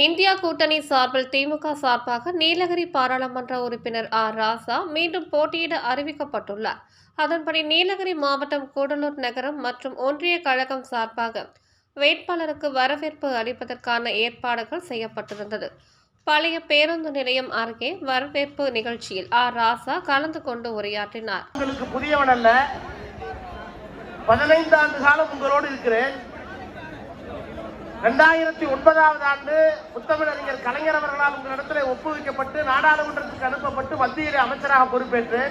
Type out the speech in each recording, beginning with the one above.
India கூட்டணி சார்பில் திமுக சார்பாக நீலகிரி பாராளுமன்ற உறுப்பினர் ஆர். ராசா மீண்டும் போட்டியிட அறிவிக்கப்பட்டுள்ளார். அதன்படி நீலகிரி மாவட்டம் கூடலூர் நகரம் மற்றும் ஒன்றிய கழகம் சார்பாக வேட்பாளருக்கு வரவேற்பு அளிப்பதற்கான ஏற்பாடுகள் செய்யப்பட்டிருந்தது. பழைய பேருந்து நிலையம் அருகே வரவேற்பு நிகழ்ச்சியில் ஆர். ராசா கலந்து கொண்டு உரையாற்றினார். உங்களுக்கு புதியவன் அல்ல. பதினைந்து ஆண்டு காலம் உங்களோடு இருக்கிறேன். இரண்டாயிரத்தி ஒன்பதாவது ஆண்டு முத்தமிழறிஞர் கலைஞர் அவர்களால் உங்களிடத்தில் ஒப்புவிக்கப்பட்டு நாடாளுமன்றத்துக்கு அனுப்பப்பட்டு மத்தியிலே அமைச்சராக பொறுப்பேற்று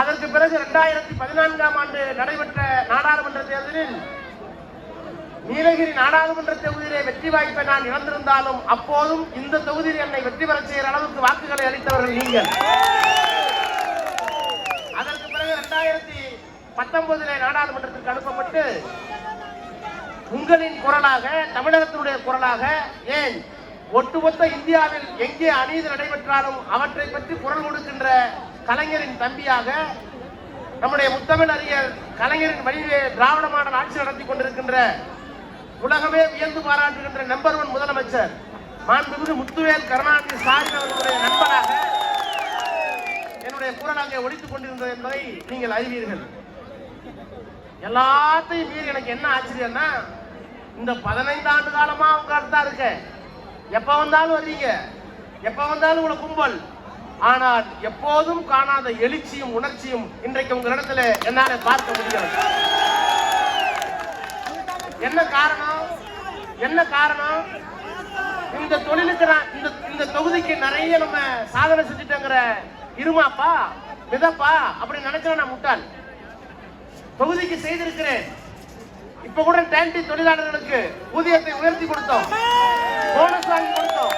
அதற்கு பிறகு இரண்டாயிரத்தி பதினான்காம் ஆண்டு நடைபெற்ற நாடாளுமன்ற தேர்தலில் நீலகிரி நாடாளுமன்ற தொகுதியிலே வெற்றி வாய்ப்பை நான் இழந்திருந்தாலும் அப்போதும் இந்த தொகுதியில் என்னை வெற்றி பெற செய்கிற அளவுக்கு வாக்குகளை அளித்தவர்கள் நீங்கள். அதற்கு பிறகு இரண்டாயிரத்தி பத்தொன்பதிலே நாடாளுமன்றத்திற்கு அனுப்பப்பட்டு உங்களின் குரலாக தமிழகத்தினுடைய குரலாக ஏன் ஒட்டுமொத்த இந்தியாவில் எங்கே அநீதி நடைபெற்றாலும் அவற்றை பற்றி குரல் கொடுக்கின்ற கலைஞரின் தம்பியாக நம்முடைய முத்தமிழ் அறிஞர் கலைஞரின் வழியிலே திராவிட மாடல் ஆட்சி நடத்தி கொண்டிருக்கின்ற உலகமே வியந்து பாராட்டுகின்ற நம்பர் ஒன் முதலமைச்சர் மாண்புமிகு முத்துவேல் கருணாநிதி ஸ்டாலின் அவர்களுடைய நண்பராக என்னுடைய குரல் அங்கே ஒழித்துக் கொண்டிருந்தது என்பதை நீங்கள் அறிவீர்கள். எல்லாத்தையும் மீறி எனக்கு என்ன ஆச்சரியம்னா இந்த பதினைந்து ஆண்டு காலமா உங்க தான் இருக்க. எப்ப வந்தாலும் வர்றீங்க. எப்ப வந்தாலும் உங்களை கும்பல். ஆனால் எப்போதும் காணாத எழுச்சியும் உணர்ச்சியும் இன்றைக்கு உங்களிடத்துல என்னால பார்க்க முடியாது என்ன காரணம்? என்ன காரணம்? இந்த தொழிலுக்கு நான் இந்த இந்த தொகுதிக்கு நிறைய நம்ம சாதனை செஞ்சுட்டோங்கிற இருமாப்பா மிதப்பா அப்படின்னு நினைச்சா நான் முட்டாள். தொகுதிக்கு செய்திருக்கிறேன். இப்ப கூட டேண்டி தொழிலாளர்களுக்கு ஊதியத்தை உயர்த்தி கொடுத்தோம். போனஸ் வாங்கி கொடுத்தோம்.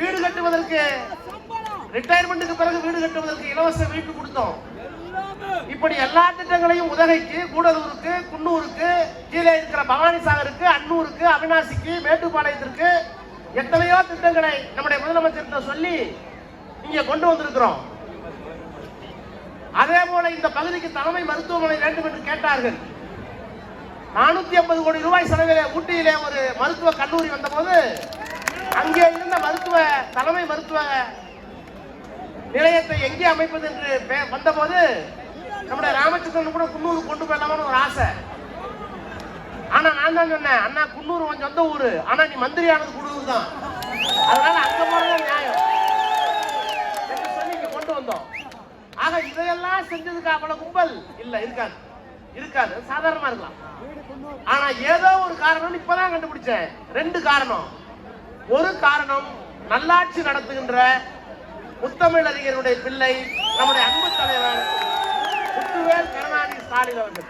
வீடு கட்டுவதற்கு ரிட்டையர்மெண்ட்டுக்கு பிறகு வீடு கட்டுவதற்கு இலவச வீட்டு கொடுத்தோம். இப்படி எல்லா திட்டங்களையும் உதகைக்கு கூடலூருக்கு குன்னூருக்கு கீழே இருக்கிற பவானி சாகருக்கு அன்னூருக்கு அவினாசிக்கு மேட்டுப்பாளையத்திற்கு எத்தனையோ திட்டங்களை நம்முடைய முதலமைச்சர்கிட்ட சொல்லி இங்க கொண்டு வந்திருக்கிறோம். அதே போல இந்த பகுதிக்கு தலைமை மருத்துவமனை வேண்டும் என்று கேட்டார்கள். நானூத்தி ஐம்பது கோடி ரூபாய் செலவிலே ஊட்டியிலே ஒரு மருத்துவ கல்லூரி வந்தபோது அங்கே இருந்த மருத்துவ தலைமை மருத்துவ நிலையத்தை எங்கே அமைப்பது என்று பே- வந்தபோது நம்முடைய ராமச்சந்திரன் கூட குன்னூர் கொண்டு போயிடலாம்னு ஒரு ஆசை. ஆனா நான் தான் சொன்னேன் அண்ணா குன்னூர் உன் சொந்த ஊர். ஆனா நீ மந்திரி ஆனது குன்னூர் தான் அதனால அங்க போனதான் நியாயம். என்று சொல்லி இங்க கொண்டு வந்தோம். ஆக இதையெல்லாம் செஞ்சதுக்கு அவ்வளவு கும்பல். இல்ல இருக்காது. இருக்காது. சாதாரணமா இருக்கலாம். ஆனா ஏதோ ஒரு காரணம் இப்பதான் கண்டுபிடிச்சேன். ரெண்டு காரணம். ஒரு காரணம் நல்லாட்சி நடத்துகின்ற முத்தமிழ் அறிஞருடைய பிள்ளை நம்முடைய அன்பு தலைவர் முத்துவேல் கருணாநிதி ஸ்டாலின் அவர்கள்.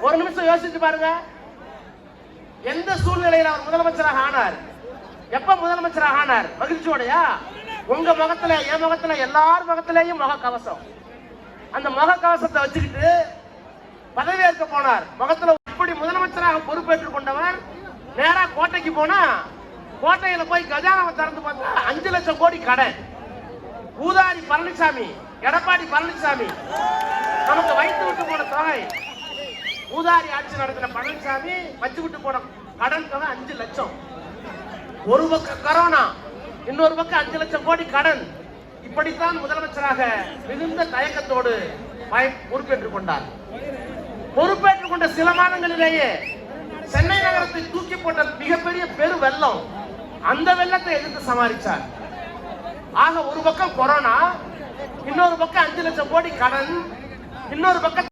ஒரு நிமிஷம் யோசிச்சு பாருங்க. எந்த சூழ்நிலையில் அவர் முதலமைச்சராக ஆனார்? எப்ப முதலமைச்சராக ஆனார்? மகிழ்ச்சியோடயா? உங்க முகத்துல என் முகத்துல எல்லார் முகத்திலேயும் முக கவசம். அந்த முக கவசத்தை வச்சுக்கிட்டு பதவியேற்க போனார். முகத்துல இப்படி முதலமைச்சராக பொறுப்பேற்றுக் கொண்டவர் நேரா கோட்டைக்கு போனா கோட்டையில போய் கஜானாவை திறந்து பார்த்தா அஞ்சு லட்சம் கோடி கடன் ஊதாரி பழனிசாமி எடப்பாடி பழனிசாமி நமக்கு வைத்து விட்டு போன தொகை. ஊதாரி ஆட்சி நடத்தின பழனிசாமி வச்சு விட்டு போன கடன் தொகை அஞ்சு லட்சம். ஒரு பக்கம் கரோனா இன்னொரு பக்கம் அஞ்சு லட்சம் கோடி கடன். இப்படித்தான் முதலமைச்சராக மிகுந்த தயக்கத்தோடு பொறுப்பேற்றுக் கொண்டார். பொறுப்பேற்றுக் கொண்ட சில மாதங்களிலேயே சென்னை நகரத்தை தூக்கி போட்ட மிகப்பெரிய பெரு வெள்ளம் அந்த வெள்ளத்தை எதிர்த்து சமாளிச்சார். ஆக ஒரு பக்கம் கொரோனா இன்னொரு பக்கம் அஞ்சு லட்சம் கோடி கடன் இன்னொரு பக்கம்